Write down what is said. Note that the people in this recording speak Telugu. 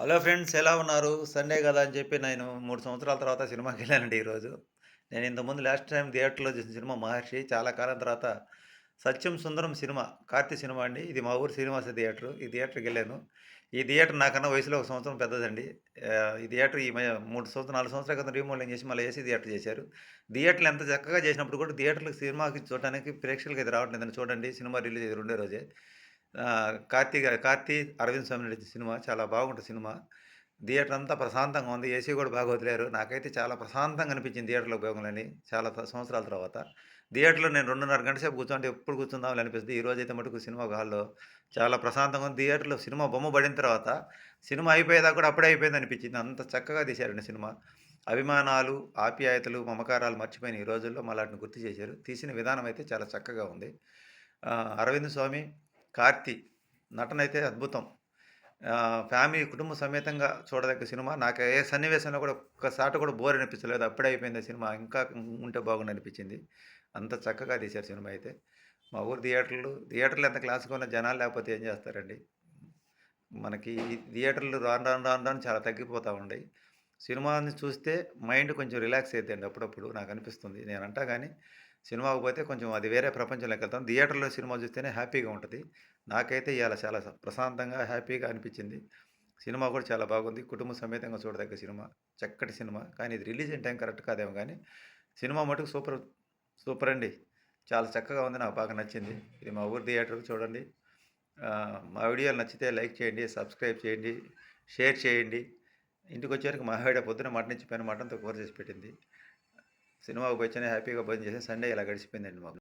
హలో ఫ్రెండ్స్ ఎలా ఉన్నారు? సండే కదా అని చెప్పి నేను మూడు సంవత్సరాల తర్వాత సినిమాకి వెళ్ళానండి ఈరోజు. నేను ఇంతకుముందు లాస్ట్ టైం థియేటర్లో చూసిన సినిమా మహర్షి చాలా కాలం తర్వాత సత్యం సుందరం సినిమా కార్తీ సినిమా అండి. ఇది మా ఊరు శ్రీనివాస థియేటర్ ఈ థియేటర్కి వెళ్ళాను. ఈ థియేటర్ నాకన్నా వయసులో ఒక సంవత్సరం పెద్దదండి. ఈ థియేటర్ ఈ మూడు సంవత్సరం నాలుగు సంవత్సరాల క్రితం రీమోడలింగ్ చేసి మళ్ళీ ఏసీ థియేటర్ చేశారు. థియేటర్లు ఎంత చక్కగా చేసినప్పుడు కూడా థియేటర్లకు సినిమాకి చూడడానికి ప్రేక్షకులకి అయితే రావట్లేదని చూడండి సినిమా రిలీజ్ అయ్యి రెండే రోజే. కార్తీ కార్తీక్ కార్తీ అరవింద్ స్వామి నడిచిన సినిమా చాలా బాగుంటుంది సినిమా. థియేటర్ అంతా ప్రశాంతంగా ఉంది. ఏసీ కూడా బాగా వదిలేరు. నాకైతే చాలా ప్రశాంతంగా అనిపించింది థియేటర్లో ఉపయోగంలోని చాలా సంవత్సరాల తర్వాత. థియేటర్లో నేను రెండున్నర గంట సేపు కూర్చుంటే ఎప్పుడు కూర్చుందామని అనిపిస్తుంది. ఈ రోజు అయితే మటుకు సినిమా హాల్లో చాలా ప్రశాంతంగా ఉంది. థియేటర్లో సినిమా బొమ్మ పడిన తర్వాత సినిమా అయిపోయేదాకా కూడా అప్పుడే అయిపోయింది అనిపించింది. అంత చక్కగా తీశారండి సినిమా. అభిమానాలు ఆప్యాయతలు మమకారాలు మర్చిపోయిన ఈ రోజుల్లో మళ్ళీ వాటిని గుర్తు చేశారు. తీసిన విధానం అయితే చాలా చక్కగా ఉంది. అరవింద్ స్వామి కార్తీ నటన అయితే అద్భుతం ఫ్యామిలీ కుటుంబ సమేతంగా చూడదగ్గ సినిమా. నాకు ఏ సన్నివేశంలో కూడా ఒక్కసారి కూడా బోర్ అనిపించలేదు. అప్పుడే అయిపోయింది సినిమా. ఇంకా ఉంటే బాగుండు అనిపించింది. అంత చక్కగా తీశారు సినిమా అయితే. మా ఊరు థియేటర్లు థియేటర్లు ఎంత క్లాస్గా ఉన్న జనాలు లేకపోతే ఏం చేస్తారండి? మనకి థియేటర్లు రాను రాను రాను రాను చాలా తగ్గిపోతూ ఉన్నాయి సినిమాని చూస్తే మైండ్ కొంచెం రిలాక్స్ అవుతుందండి అప్పుడప్పుడు. నాకు అనిపిస్తుంది. నేను అంటా కానీ సినిమాకు పోతే కొంచెం అది వేరే ప్రపంచంలోకి వెళ్తాం. థియేటర్లో సినిమా చూస్తేనే హ్యాపీగా ఉంటుంది. నాకైతే ఇవాళ చాలా ప్రశాంతంగా హ్యాపీగా అనిపించింది. సినిమా కూడా చాలా బాగుంది. కుటుంబ సమేతంగా చూడదగ్గ సినిమా. చక్కటి సినిమా. కానీ ఇది రిలీజ్ అయిన టైం కరెక్ట్ కాదేమో కానీ సినిమా మటుకు సూపర్ సూపర్ అండి. చాలా చక్కగా ఉంది. నాకు బాగా నచ్చింది. ఇది మా ఊరు థియేటర్ చూడండి. మా వీడియోలు నచ్చితే లైక్ చేయండి సబ్స్క్రైబ్ చేయండి షేర్ చేయండి. ఇంటికి వచ్చేసరికి మా ఆవిడ పొద్దున మటన్ పైన మటన్తో కూర చేసి పెట్టింది. సినిమాకి వచ్చానే హ్యాపీగా భోజనం చేసి సండే ఇలా గడిచిపోయిందండి మాకు